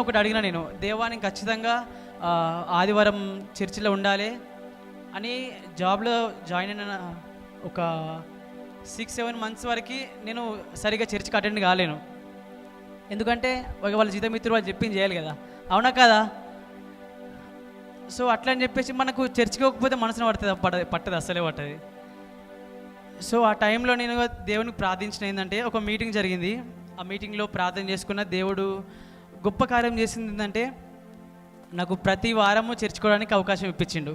ఒకటి అడిగిన నేను దేవాన్ని ఖచ్చితంగా ఆదివారం చర్చిలో ఉండాలి అని జాబ్లో జాయిన్ అయిన ఒక సిక్స్ సెవెన్ మంత్స్ వరకు నేను సరిగ్గా చర్చికి అటెండ్ కాలేను. ఎందుకంటే ఒక వాళ్ళ జీతమిత్రులు వాళ్ళు చెప్పింది చేయాలి కదా. అవునా కదా? సో అట్లా అని చెప్పేసి మనకు చర్చికి పోకపోతే మనసున పడుతుంది పడ పట్టదు అసలే పట్టదు. సో ఆ టైంలో నేను దేవునికి ప్రార్థించిన ఏంటంటే ఒక మీటింగ్ జరిగింది. ఆ మీటింగ్లో ప్రార్థన చేసుకున్న దేవుడు గొప్ప కార్యం చేసింది ఏంటంటే నాకు ప్రతి వారము చేర్చుకోవడానికి అవకాశం ఇప్పించిండు.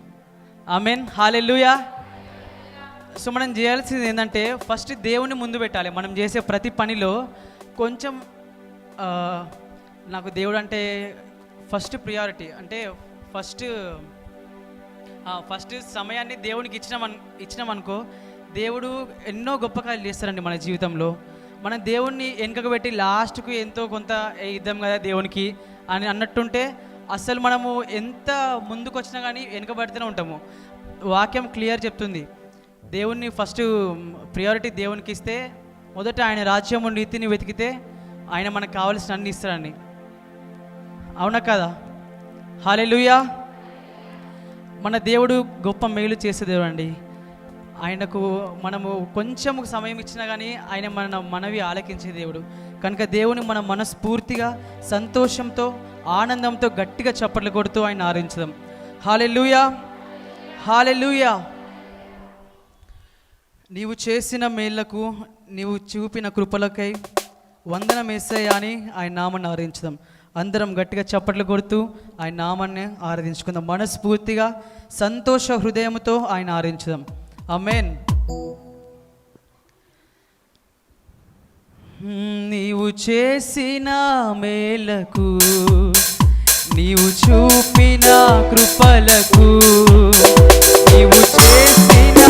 ఐ మీన్ హాలెల్లుయా సో మనం చేయాల్సింది ఏంటంటే ఫస్ట్ దేవుని ముందు పెట్టాలి. మనం చేసే ప్రతి పనిలో కొంచెం నాకు దేవుడు అంటే ఫస్ట్ ప్రియారిటీ అంటే ఫస్ట్ ఫస్ట్ సమయాన్ని దేవునికి ఇచ్చినామన్ ఇచ్చినామనుకో దేవుడు ఎన్నో గొప్ప కార్యాలు చేస్తారండి మన జీవితంలో. మనం దేవుణ్ణి వెనుకకు పెట్టి లాస్ట్కు ఎంతో కొంత ఇద్దాం కదా దేవునికి అని అన్నట్టుంటే అసలు మనము ఎంత ముందుకు వచ్చినా కానీ వెనుకబడితేనే ఉంటాము. వాక్యం క్లియర్ చెప్తుంది. దేవుణ్ణి ఫస్ట్ ప్రియారిటీ దేవునికి ఇస్తే మొదట ఆయన రాజ్యము నీతిని వెతికితే ఆయన మనకు కావలసిన అన్ని ఇస్తాడని అవునా కదా? హాలెలుయా మన దేవుడు గొప్ప మేలు చేసే దేవుడు అండి. ఆయనకు మనము కొంచెం సమయం ఇచ్చినా కానీ ఆయన మన మనవి ఆలకించే దేవుడు. కనుక దేవుని మన మనస్ఫూర్తిగా సంతోషంతో ఆనందంతో గట్టిగా చప్పట్లు కొడుతూ ఆయన ఆరించదాం హాలెలుయా హాలెలుయా నీవు చేసిన మేళ్ళకు నీవు చూపిన కృపలకై వందనం వేసాయా అని ఆయన నామాన్ని ఆరాధించుదాం. అందరం గట్టిగా చప్పట్లు కొడుతూ ఆయన నామాన్ని ఆరాధించుకుందాం. మనస్ఫూర్తిగా సంతోష హృదయంతో ఆయన ఆరాధించుదాం. అమేన్ hmm, నీవు చేసిన మేలకు నీవు చూపిన కృపలకు నీవు చేసిన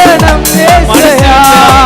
യേശുവേ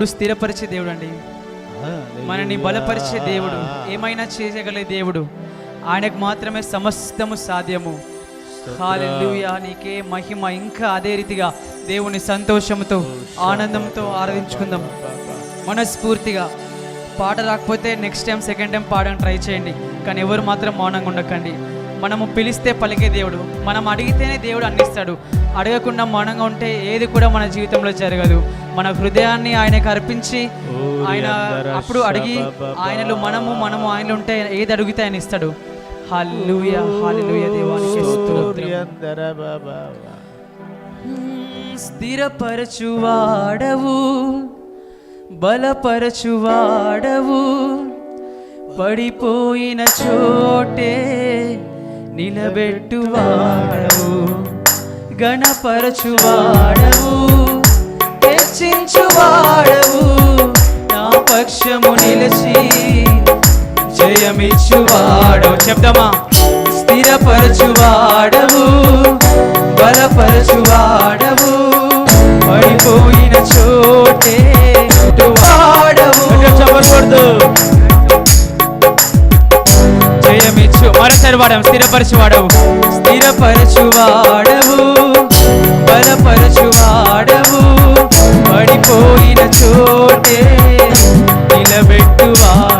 దేవుడు స్థిరపరిచే దేవుడు అండి మనని బలపరిచే దేవుడు. ఏమైనా చేయగలిగే దేవుడు. ఆయనకు మాత్రమే సమస్తము సాధ్యము. హాలెలూయా నీకే మహిమ. ఇంకా అదే రీతిగా దేవుని సంతోషంతో ఆనందంతో ఆరాధించుకుందాం. మనస్ఫూర్తిగా. పాట రాకపోతే నెక్స్ట్ టైం సెకండ్ టైం పాడడానికి ట్రై చేయండి. కానీ ఎవరు మాత్రం మౌనంగా ఉండకండి. మనము పిలిస్తే పలికే దేవుడు. మనం అడిగితేనే దేవుడు అందిస్తాడు. అడగకుండా మౌనంగా ఉంటే ఏది కూడా మన జీవితంలో జరగదు. మన హృదయాన్ని ఆయనకు అర్పించి ఆయన అప్పుడు అడిగి ఆయనలో మనము మనము ఆయనలో ఉంటే ఏది అడిగితే ఆయన ఇస్తాడు. దేవానికి స్థిరపరచువాడవు బలపరచువాడవు పడిపోయిన చోటే నిలబెట్టువాడవు గణపరచువాడవు హెచ్చించువాడవు నా పక్షము నిలిచి జయమిచ్చువాడవు. చెప్దామా? స్థిరపరచువాడవు బలపరచువాడవు. పడిపోయిన చోటే వాడవు చెప్పకూడదు. జయమిచ్చు. మరోసారి వాడము స్థిరపరచువాడవు. స్థిరపరచువాడవు. పోయిన చోటే నిలబెట్టువాడవు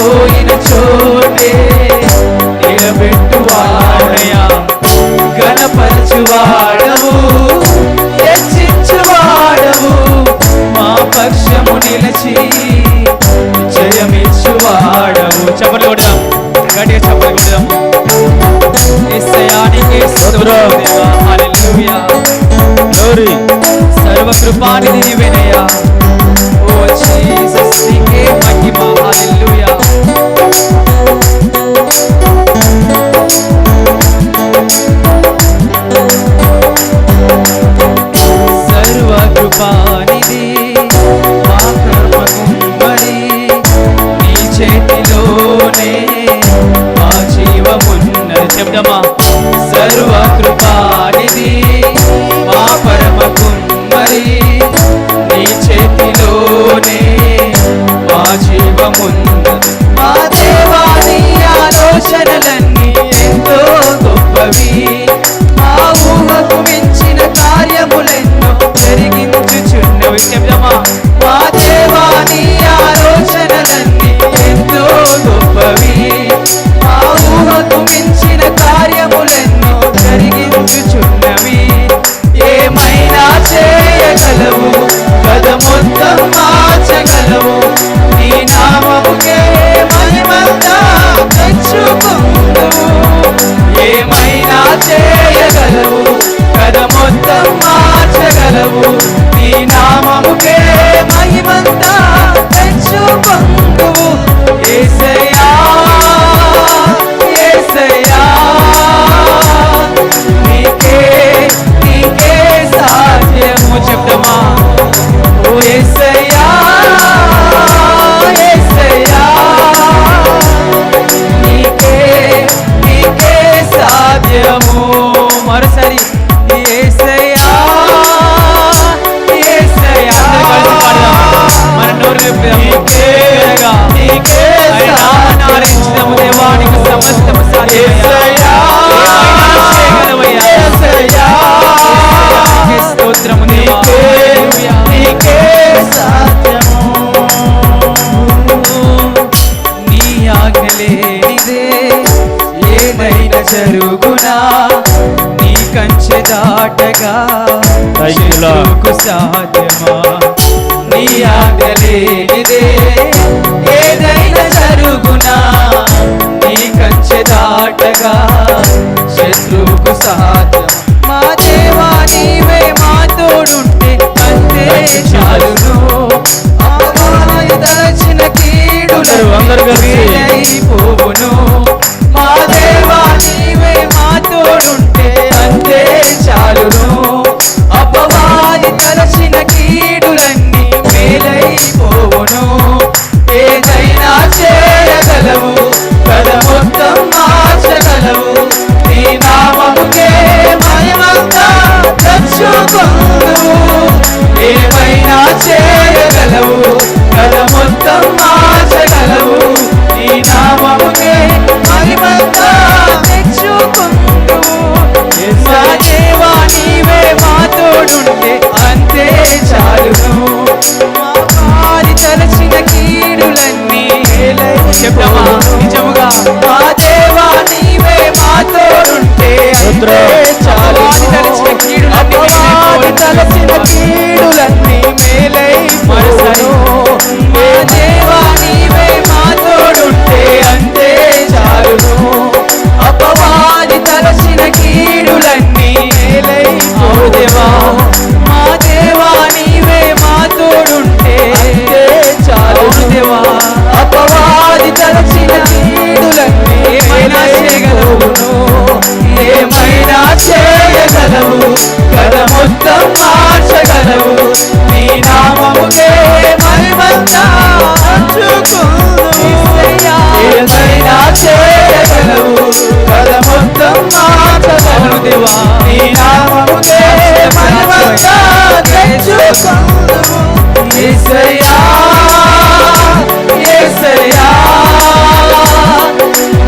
పడిపోయిన చోటే నిలబెట్టువాడయా గణపరచువాడవు హెచ్చించువాడవు మా పక్షము నిలిచి జయమిచ్చువాడవు. చెప్పలు కొడదాం గట్టిగా చెప్పలు కొడదాం. స్తోత్రం దేవా जा దేవా నీ నామమునే మహిమగా తెచ్చుకుందుము యేసయ్యా యేసయ్యా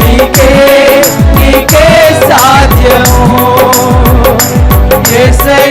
నీకే నీకే సాధ్యము. యేసయ్యా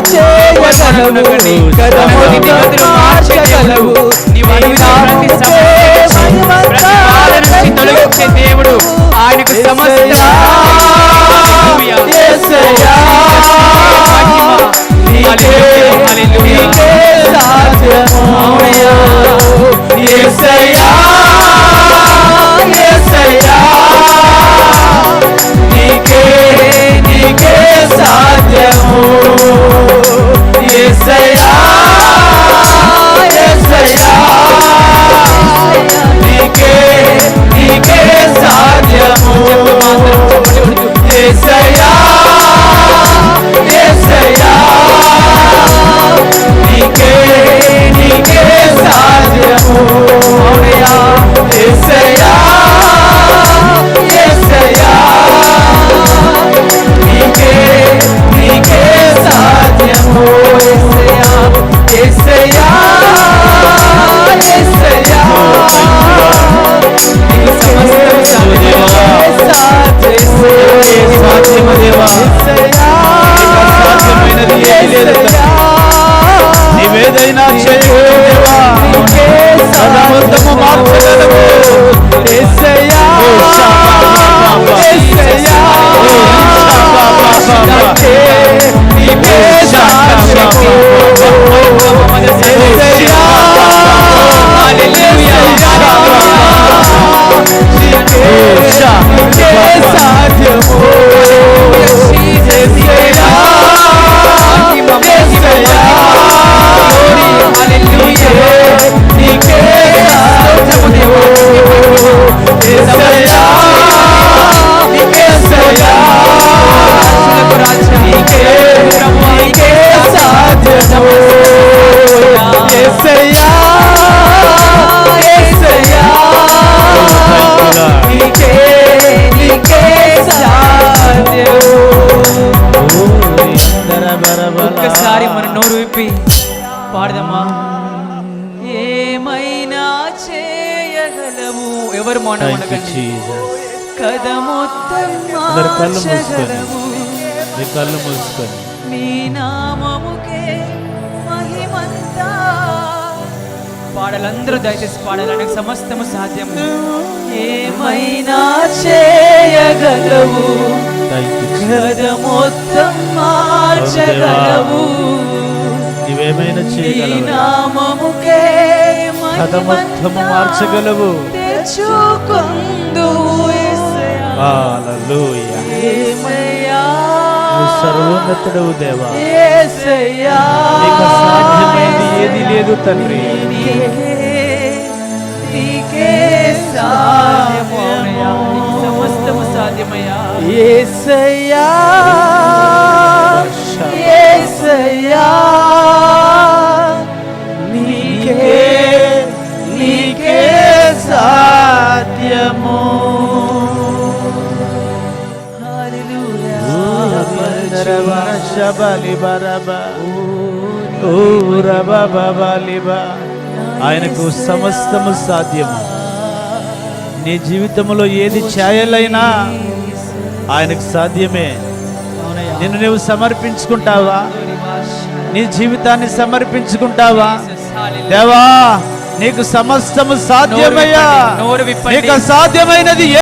చేయగలవు మార్చగలవు నీవు దేవుడు. ఆ అందరు కళ్ళు మూసుకొని. మీ కళ్ళు మూసుకొని. నీ నామముకే మహిమంతా. పాడాలందరూ దయచేసి పాడాలని సమస్తము సాధ్యము. ఏమైనా చేయగలవు? మొత్తం మార్చగలవు. నీవేమైనా నీ చేయగలవు నామముకే కథ మొత్తము మార్చగలవు. తెచ్చుకొందు సర్వోన్నతుడవు దేవా. నీకు సాధ్యమైంది ఏది లేదు తండ్రి. సమస్తము సాధ్యమయ్యా. యేసయ్యా యేసయ్యా ఆయనకు సమస్తము సాధ్యము. నీ జీవితంలో ఏది చేయాలైనా ఆయనకు సాధ్యమే. నిన్ను నువ్వు సమర్పించుకుంటావా? నీ జీవితాన్ని సమర్పించుకుంటావా? దేవా నీకు సమస్తము సాధ్యమయ్యా. నీకు సాధ్యమైనది